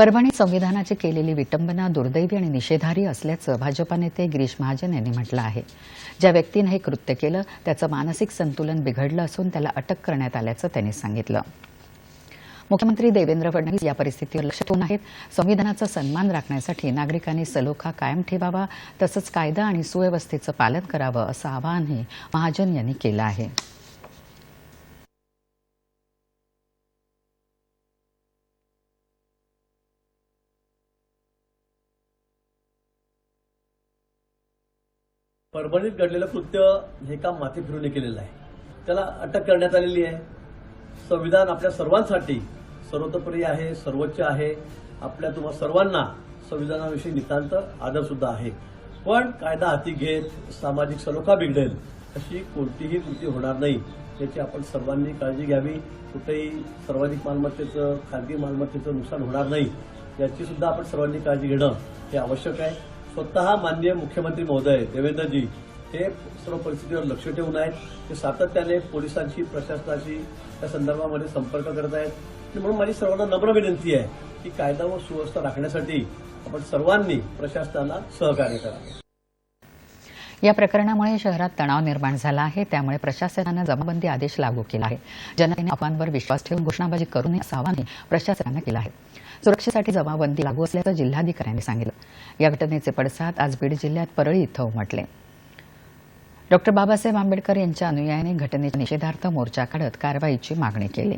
परभणीत संविधानाची केलेली विटंबना दुर्दैवी आणि निषेधारी असल्याचं भाजपा नेते गिरीश महाजन यांनी म्हटलं आहे. ज्या व्यक्तीनं हे कृत्य केलं त्याचं मानसिक संतुलन बिघडलं असून त्याला अटक करण्यात आल्याचं त्यांनी सांगितलं. मुख्यमंत्री देवेंद्र फडणवीस या परिस्थितीवर लक्ष ठेवून आहेत. संविधानाचा सन्मान राखण्यासाठी नागरिकांनी सलोखा कायम ठेवावा तसंच कायदा आणि सुव्यवस्थेचं पालन करावं असं आवाहनही महाजन यांनी केलं आहे. परभणीत घडलेलं कृत्य हे काम माथे फिरून केलेलं आहे. त्याला अटक करण्यात आलेली आहे. संविधान आपल्या सर्वांसाठी सर्वतोपरी आहे सर्वोच्च आहे. आपल्या तुम्हा सर्वांना संविधानाविषयी नितांत आदर सुद्धा आहे. पण कायदा हाती घेत सामाजिक सलोखा बिघडेल अशी कोणतीही कृती होणार नाही. याची आपण सर्वांनी काळजी घ्यावी. कुठेही सर्वाधिक मालमत्तेचं खाजगी मालमत्तेचं नुकसान होणार नाही. याची सुद्धा आपण सर्वांनी काळजी घेणं हे आवश्यक आहे. स्वतः माननीय मुख्यमंत्री महोदय देवेंद्रजी हे सर्व परिस्थितीवर लक्ष ठेवून आहेत. ते सातत्याने पोलिसांशी प्रशासनाशी या संदर्भामध्ये संपर्क करत आहेत. म्हणून माझी सर्वांना नम्र विनंती आहे की कायदा व सुव्यवस्था राखण्यासाठी आपण सर्वांनी प्रशासनाला सहकार्य करावे. या प्रकरणामुळे शहरात तणाव निर्माण झाला आहे. त्यामुळे प्रशासनानं जमाबंदी आदेश लागू केला आहे. जनतेने अफवांवर विश्वास ठेवून घोषणाबाजी करू नये असं आवाहन प्रशासनानं केलं आहे. सुरक्षेसाठी जमाबंदी लागू असल्याचं जिल्हाधिकाऱ्यांनी सांगितलं. या घटनेचे पडसाद आज बीड जिल्ह्यात परळी इथं उमटले. डॉक्टर बाबासाहेब आंबेडकर यांच्या अनुयायाने घटनेच्या निषेधार्थ मोर्चा काढत कारवाईची मागणी केली.